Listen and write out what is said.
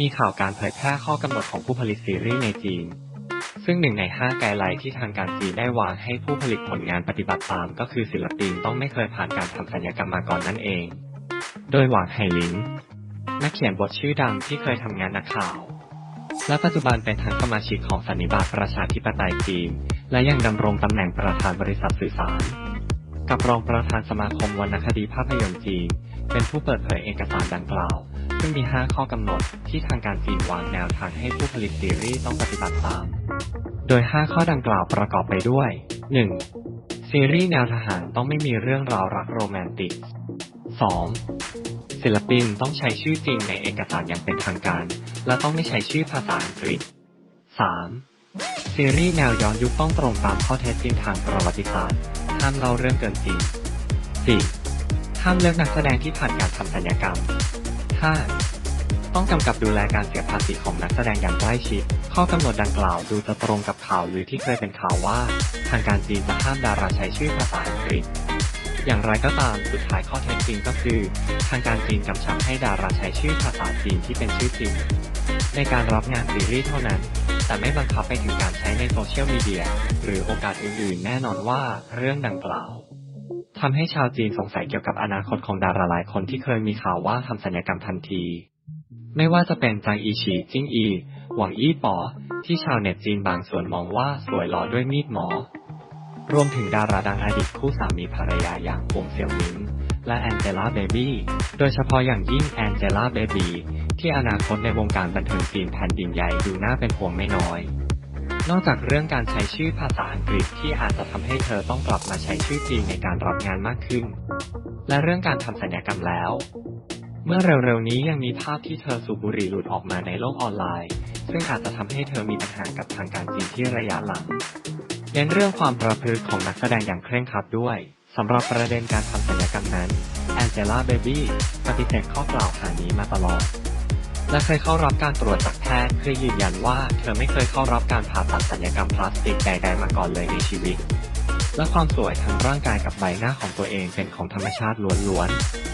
มีข่าวการเผยแพร่ข้อกำหนดของผู้ผลิตซีรีส์ในจีน ซึ่งหนึ่งในห้าไกด์ไลน์ที่ทางการจีนได้วางให้ผู้ผลิตผลงานปฏิบัติตาม ก็คือศิลปินต้องไม่เคยผ่านการทำศัลยกรรมมาก่อนนั่นเอง โดยหวางไห่หลิง นักเขียนบทชื่อดังที่เคยทำงานนักข่าว และปัจจุบันเป็นทั้งสมาชิกของสันนิบาตประชาธิปไตยจีน และยังดำรงตำแหน่งประธานบริษัทสื่อสาร กับรองประธานสมาคมวรรณคดีภาพยนตร์จีน เป็นผู้เปิดเผยเอกสารดังกล่าว ซึ่งมี 5 ข้อกำหนดที่ทางการจีนวางแนวทางให้ผู้ผลิตซีรีส์ต้องปฏิบัติตาม โดย 5 ข้อดังกล่าวประกอบไปด้วย 1. ซีรีส์แนวทหารต้องไม่มีเรื่องราวรักโรแมนติก 2. ศิลปินต้องใช้ชื่อจริงในเอกสารอย่างเป็นทางการ และต้องไม่ใช้ชื่อภาษาอังกฤษ 3. ซีรีส์แนวย้อนยุคต้องตรงตามข้อเท็จจริงทางประวัติศาสตร์ ห้ามเล่าเรื่องเกินจริง 4. ห้ามเลือกนักแสดงที่ผ่านการทำศัลยกรรม 5. ต้องกำกับดูแลการเสียภาษีของนักแสดงอย่างใกล้ชิด ข้อกำหนดดังกล่าวดูจะตรงกับข่าวหรือที่เคยเป็นข่าวว่า ทางการจีนจะห้ามดาราใช้ชื่อภาษาอังกฤษอย่างไรก็ตามสุดท้ายข้อเท็จจริงก็คือ ทางการจีนกำชับให้ดาราใช้ชื่อภาษาจีนที่เป็นชื่อจริง ในการรับงานซีรีส์เท่านั้น แต่ไม่บังคับไปถึงการใช้ในโซเชียลมีเดียหรือโอกาสอื่นๆ แน่นอนว่าเรื่องดังกล่าว ทำให้ชาวจีนสงสัยเกี่ยวกับอนาคตของดาราหลายคนที่เคยมีข่าวว่าทำศัลยกรรมทันที ไม่ว่าจะเป็นจางอีฉีจิ้งอี หวังอี้ป๋อที่ชาวเน็ตจีนบางส่วนมองว่าสวยหล่อด้วยมีดหมอ รวมถึงดาราดังอดีตคู่สามีภรรยาอย่างปงเสี่ยวหมิงและแอนเจล่าเบบี้ โดยเฉพาะอย่างยิ่งแอนเจล่าเบบี้ที่อนาคตในวงการบันเทิงจีนแผ่นดินใหญ่ดูน่าเป็นห่วงไม่น้อย นอกจากเรื่องการใช้ชื่อภาษาอังกฤษที่อาจจะทำให้เธอต้องกลับมาใช้ชื่อจริงในการรับงานมากขึ้น และเรื่องการทำศัลยกรรมแล้ว เมื่อเร็วๆนี้ยังมีภาพที่เธอสูบบุหรี่หลุดออกมาในโลกออนไลน์ ซึ่งอาจจะทำให้เธอมีปัญหากับทางการจีนที่ระยะหลังเน้นเรื่องความประพฤติของนักแสดงอย่างเคร่งครัดด้วยสำหรับประเด็นการทำศัลยกรรมนั้นแองเจล่าเบบี้ปฏิเสธข้อกล่าวหานี้มาตลอด และเคยเข้ารับการตรวจจากแพทย์เพื่อยืนยันว่าเธอไม่เคยเข้ารับการผ่าตัดศัลยกรรมพลาสติกใดๆมาก่อนเลยในชีวิต และความสวยทั้งร่างกายกับใบหน้าของตัวเองเป็นของธรรมชาติล้วนๆ